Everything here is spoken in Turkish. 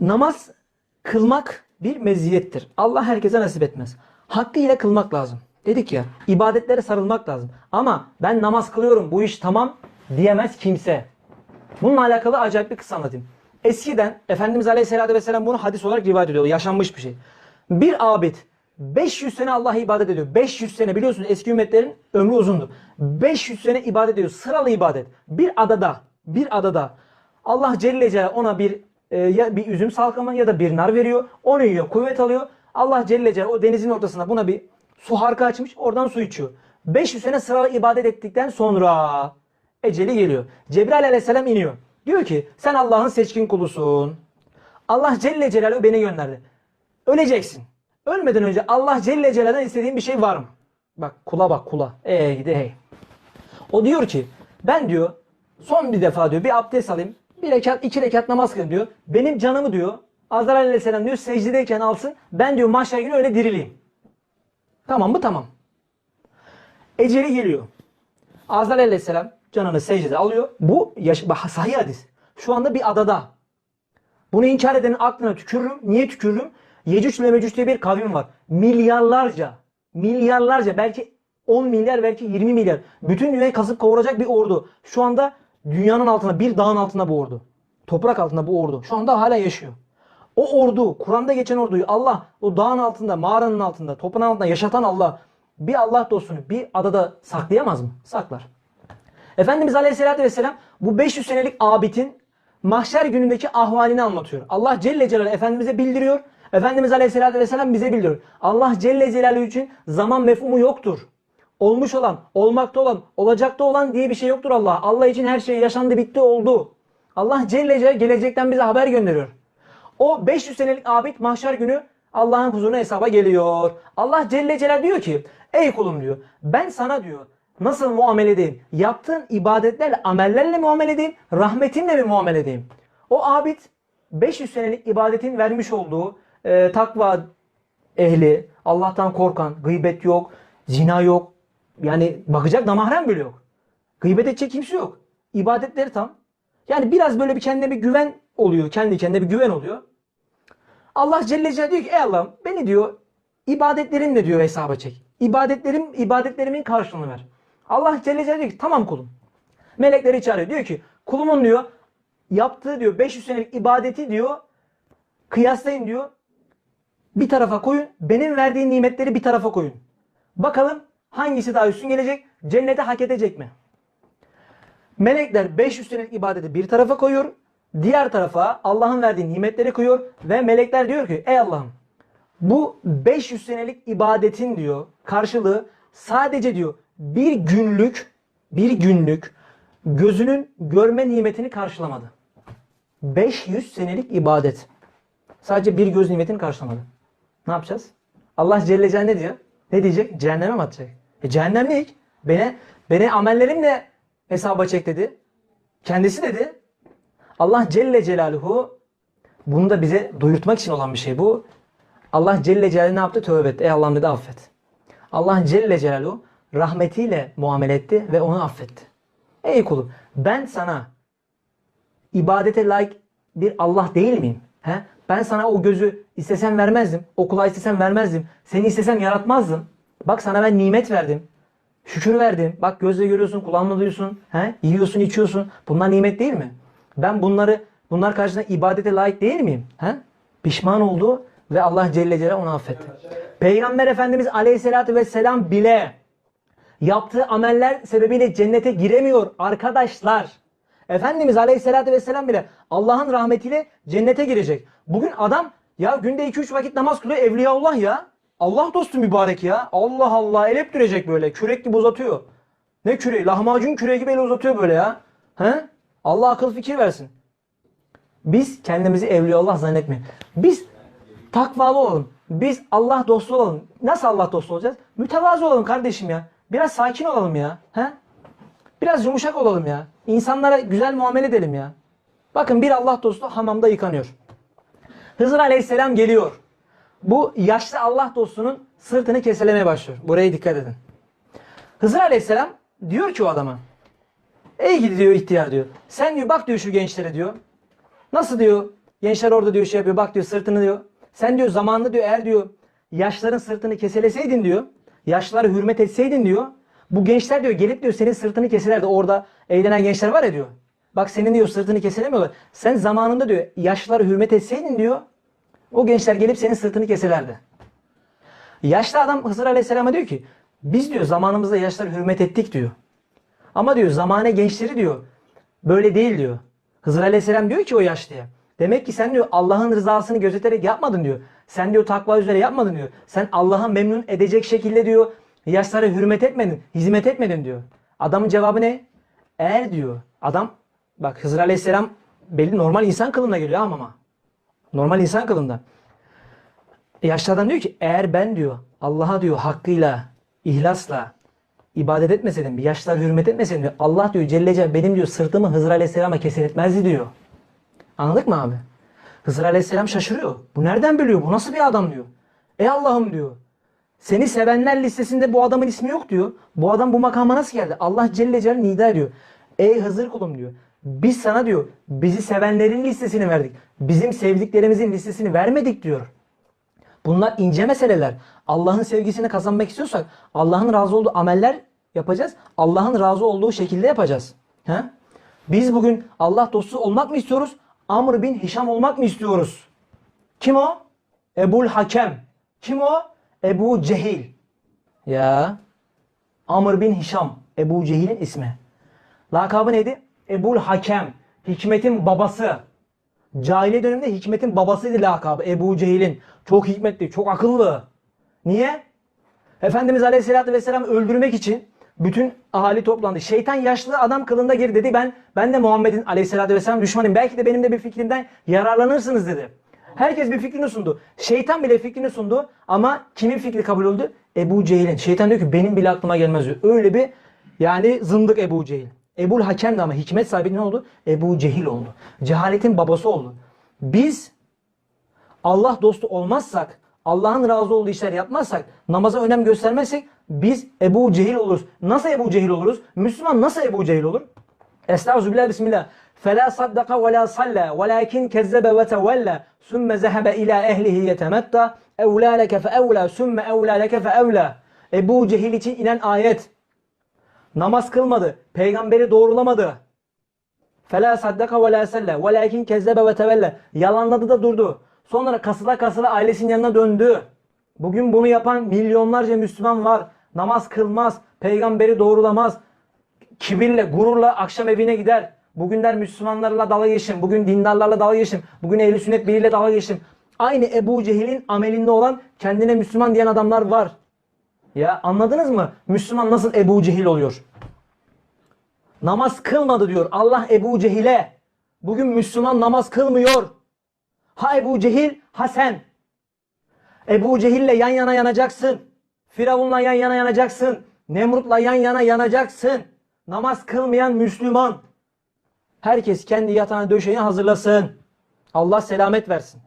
namaz kılmak bir meziyettir. Allah herkese nasip etmez. Hakkıyla kılmak lazım. Dedik ya ibadetlere sarılmak lazım. Ama ben namaz kılıyorum bu iş tamam diyemez kimse. Bununla alakalı acayip bir kısa anlatayım. Eskiden Efendimiz Aleyhisselatü Vesselam bunu hadis olarak rivayet ediyor. Yaşanmış bir şey. Bir abid 500 sene Allah'a ibadet ediyor. 500 sene biliyorsunuz eski ümmetlerin ömrü uzundu. 500 sene ibadet ediyor. Sıralı ibadet. Bir adada, bir adada Allah Celle Celaluhu ona bir e, ya bir üzüm salkımı ya da bir nar veriyor. Onu yiyor, kuvvet alıyor. Allah Celle Celaluhu o denizin ortasına buna bir su harika açmış. Oradan su içiyor. 500 sene sıralı ibadet ettikten sonra eceli geliyor. Cebrail aleyhisselam iniyor. Diyor ki sen Allah'ın seçkin kulusun. Allah Celle Celaluhu beni gönderdi. Öleceksin. Ölmeden önce Allah Celle Celaluhu'dan istediğin bir şey var mı? Bak kula bak kula. Ey gidi hey. O diyor ki ben diyor son bir defa diyor bir abdest alayım. Bir rekat iki rekat namaz kılayım diyor. Benim canımı diyor Azrail aleyhisselam diyor secdedeyken alsın. Ben diyor mahşer günü öyle dirileyim. Tamam mı? Tamam. Eceli geliyor. Azrail aleyhisselam canını secdede alıyor. Bu yaş sahih hadis. Şu anda bir adada. Bunu inkar edenin aklına tükürürüm. Niye tükürürüm? Yecüc ile Mecüc diye bir kavim var. Milyarlarca, milyarlarca belki 10 milyar belki 20 milyar. Bütün dünyayı kasıp kavuracak bir ordu. Şu anda dünyanın altında bir dağın altında bu ordu. Toprak altında bu ordu. Şu anda hala yaşıyor. O ordu, Kur'an'da geçen orduyu Allah o dağın altında, mağaranın altında, toprağın altında yaşatan Allah bir Allah dostunu bir adada saklayamaz mı? Saklar. Efendimiz Aleyhisselatü Vesselam bu 500 senelik abidin mahşer günündeki ahvalini anlatıyor. Allah Celle Celaluhu Efendimiz'e bildiriyor. Efendimiz Aleyhisselatü Vesselam bize bildiriyor. Allah Celle Celaluhu için zaman mefhumu yoktur. Olmuş olan, olmakta olan, olacakta olan diye bir şey yoktur Allah. Allah için her şey yaşandı, bitti, oldu. Allah Celle Celaluhu gelecekten bize haber gönderiyor. O 500 senelik abid mahşer günü Allah'ın huzuruna hesaba geliyor. Allah Celle Celal diyor ki ey kulum diyor ben sana diyor nasıl muamele edeyim? Yaptığın ibadetlerle amellerle muamele edeyim? Rahmetimle mi muamele edeyim? O abid 500 senelik ibadetin vermiş olduğu e, takva ehli, Allah'tan korkan, gıybet yok, zina yok. Yani bakacak namahrem bile yok. Gıybet edecek kimse yok. İbadetleri tam. Yani biraz böyle bir kendine bir güven oluyor. Kendi kendine bir güven oluyor. Allah Celle Celaluhu diyor ki ey Allah'ım beni diyor ibadetlerinle diyor hesaba çek. İbadetlerim, ibadetlerimin karşılığını ver. Allah Celle Celaluhu diyor ki tamam kulum. Melekleri çağırıyor. Diyor ki kulumun diyor yaptığı diyor 500 senelik ibadeti diyor kıyaslayın diyor. Bir tarafa koyun. Benim verdiğim nimetleri bir tarafa koyun. Bakalım hangisi daha üstün gelecek? Cennete hak edecek mi? Melekler 500 senelik ibadeti bir tarafa koyuyor. Diğer tarafa Allah'ın verdiği nimetleri koyuyor. Ve melekler diyor ki ey Allah'ım bu 500 senelik ibadetin diyor karşılığı sadece diyor bir günlük bir günlük gözünün görme nimetini karşılamadı. 500 senelik ibadet. Sadece bir göz nimetini karşılamadı. Ne yapacağız? Allah Celle Celaluhu ne diyor? Ne diyecek? Cehenneme mi atacak? E cehennemlik. Beni, beni amellerimle hesaba çek dedi. Kendisi dedi. Allah Celle Celaluhu bunu da bize duyurtmak için olan bir şey bu. Allah Celle Celaluhu ne yaptı? Tövbe etti. Ey Allah'ım dedi affet. Allah Celle Celaluhu rahmetiyle muamele etti ve onu affetti. Ey kulum ben sana ibadete layık bir Allah değil miyim? He? Ben sana o gözü istesem vermezdim. O kulağı istesem vermezdim. Seni istesem yaratmazdım. Bak sana ben nimet verdim. Şükür verdim. Bak gözle görüyorsun, kulağınla duyuyorsun. He? Yiyorsun, içiyorsun. Bunlar nimet değil mi? Ben bunları bunlar karşısında ibadete layık değil miyim? He? Pişman oldu ve Allah Celle Celaluhu onu affetti. Peygamber Efendimiz Aleyhisselatü Vesselam bile yaptığı ameller sebebiyle cennete giremiyor arkadaşlar. Efendimiz Aleyhisselatü Vesselam bile Allah'ın rahmetiyle cennete girecek. Bugün adam ya günde 2-3 vakit namaz kılıyor Evliyaullah ya. Allah dostu mübarek ya. Allah Allah el durecek böyle. Kürek gibi uzatıyor. Ne küreği? Lahmacun küreği gibi el uzatıyor böyle ya. He? Allah akıl fikir versin. Biz kendimizi Evliyaullah zannetmeyin. Biz takvalı olalım. Biz Allah dostu olalım. Nasıl Allah dostu olacağız? Mütevazı olalım kardeşim ya. Biraz sakin olalım ya. He? Biraz yumuşak olalım ya. İnsanlara güzel muamele edelim ya. Bakın bir Allah dostu hamamda yıkanıyor. Hızır Aleyhisselam geliyor. Bu yaşlı Allah dostunun sırtını keselemeye başlıyor. Buraya dikkat edin. Hızır Aleyhisselam diyor ki o adama. Ey gidi diyor ihtiyar diyor. Sen diyor bak diyor şu gençlere diyor. Nasıl diyor Gençler orada diyor şey yapıyor. Bak diyor sırtını diyor. Sen diyor zamanında diyor eğer diyor yaşların sırtını keseleseydin diyor. Yaşlara hürmet etseydin diyor. Bu gençler diyor gelip diyor senin sırtını keselerdi. Orada eğlenen gençler var ya diyor. Bak senin diyor sırtını keselemiyorlar. Sen zamanında diyor yaşlara hürmet etseydin diyor. O gençler gelip senin sırtını keselerdi. Yaşlı adam Hızır Aleyhisselam'a diyor ki biz diyor zamanımızda yaşlara hürmet ettik diyor. Ama diyor zamane gençleri diyor böyle değil diyor. Hızır Aleyhisselam diyor ki o yaşlıya. Demek ki sen diyor Allah'ın rızasını gözeterek yapmadın diyor. Sen diyor takva üzere yapmadın diyor. Sen Allah'a memnun edecek şekilde diyor yaşlara hürmet etmedin, hizmet etmedin diyor. Adamın cevabı ne? Eğer diyor adam bak Hızır Aleyhisselam belli normal insan kılığına geliyor ama ama. Normal insan kılığında. Yaşlı diyor ki eğer ben diyor Allah'a diyor hakkıyla, ihlasla ibadet etmeseydim, yaşlar hürmet etmeseydim diyor, Allah diyor Celle Celle benim diyor sırtımı Hızır Aleyhisselam'a keseretmezdi diyor. Anladık mı abi? Hızır Aleyhisselam şaşırıyor. Bu nereden biliyor? Bu nasıl bir adam diyor. Ey Allah'ım diyor. Seni sevenler listesinde bu adamın ismi yok diyor. Bu adam bu makama nasıl geldi? Allah Celle Celle nida ediyor. Ey Hızır kulum diyor. Biz sana diyor bizi sevenlerin listesini verdik. Bizim sevdiklerimizin listesini vermedik diyor. Bunlar ince meseleler. Allah'ın sevgisini kazanmak istiyorsak Allah'ın razı olduğu ameller yapacağız. Allah'ın razı olduğu şekilde yapacağız. He? Biz bugün Allah dostu olmak mı istiyoruz? Amr bin Hişam olmak mı istiyoruz? Kim o? Ebul Hakem. Kim o? Ebu Cehil. Ya. Amr bin Hişam. Ebu Cehil'in ismi. Lakabı neydi? Ebul Hakem. Hikmetin babası. Cahiliye döneminde hikmetin babasıydı lakabı Ebu Cehil'in. Çok hikmetli, çok akıllı. Niye? Efendimiz Aleyhisselatü Vesselam öldürmek için bütün ahali toplandı. Şeytan yaşlı adam kılında gir dedi. Ben ben de Muhammed'in Aleyhisselatü Vesselam düşmanıyım. Belki de benim de bir fikrimden yararlanırsınız dedi. Herkes bir fikrini sundu. Şeytan bile fikrini sundu ama kimin fikri kabul oldu? Ebu Cehil'in. Şeytan diyor ki benim bile aklıma gelmez diyor. Öyle bir yani zındık Ebu Cehil. Ebul Hakem de ama hikmet sahibi ne oldu? Ebu Cehil oldu. Cehaletin babası oldu. Biz Allah dostu olmazsak, Allah'ın razı olduğu işler yapmazsak, namaza önem göstermezsek biz Ebu Cehil oluruz. Nasıl Ebu Cehil oluruz? Müslüman nasıl Ebu Cehil olur? Estağfirullah bismillah. فَلَا صَدَّقَ وَلَا صَلَّى وَلَاكِنْ كَذَّبَ وَتَوَلَّى ثُمَّ ذَهَبَ إِلَى أَهْلِهِ يَتَمَتَّى اَوْلَى لَكَ فَاَوْلَى ثُمَّ اَوْلَى لَكَ فَاَوْلَى Ebu Cehil için inen ayet. Namaz kılmadı. Peygamberi doğrulamadı. Fela saddaka ve la selle. Velakin kezzebe ve tevelle. Yalanladı da durdu. Sonra kasıla kasıla ailesinin yanına döndü. Bugün bunu yapan milyonlarca Müslüman var. Namaz kılmaz. Peygamberi doğrulamaz. Kibirle, gururla akşam evine gider. Bugün der Müslümanlarla dalga geçin. Bugün dindarlarla dalga geçin. Bugün ehli sünnet biriyle dalga geçin. Aynı Ebu Cehil'in amelinde olan kendine Müslüman diyen adamlar var. Ya anladınız mı? Müslüman nasıl Ebu Cehil oluyor? Namaz kılmadı diyor Allah Ebu Cehil'e. Bugün Müslüman namaz kılmıyor. Ha Ebu Cehil ha sen. Ebu Cehil'le yan yana yanacaksın. Firavun'la yan yana yanacaksın. Nemrut'la yan yana yanacaksın. Namaz kılmayan Müslüman. Herkes kendi yatağına döşeğini hazırlasın. Allah selamet versin.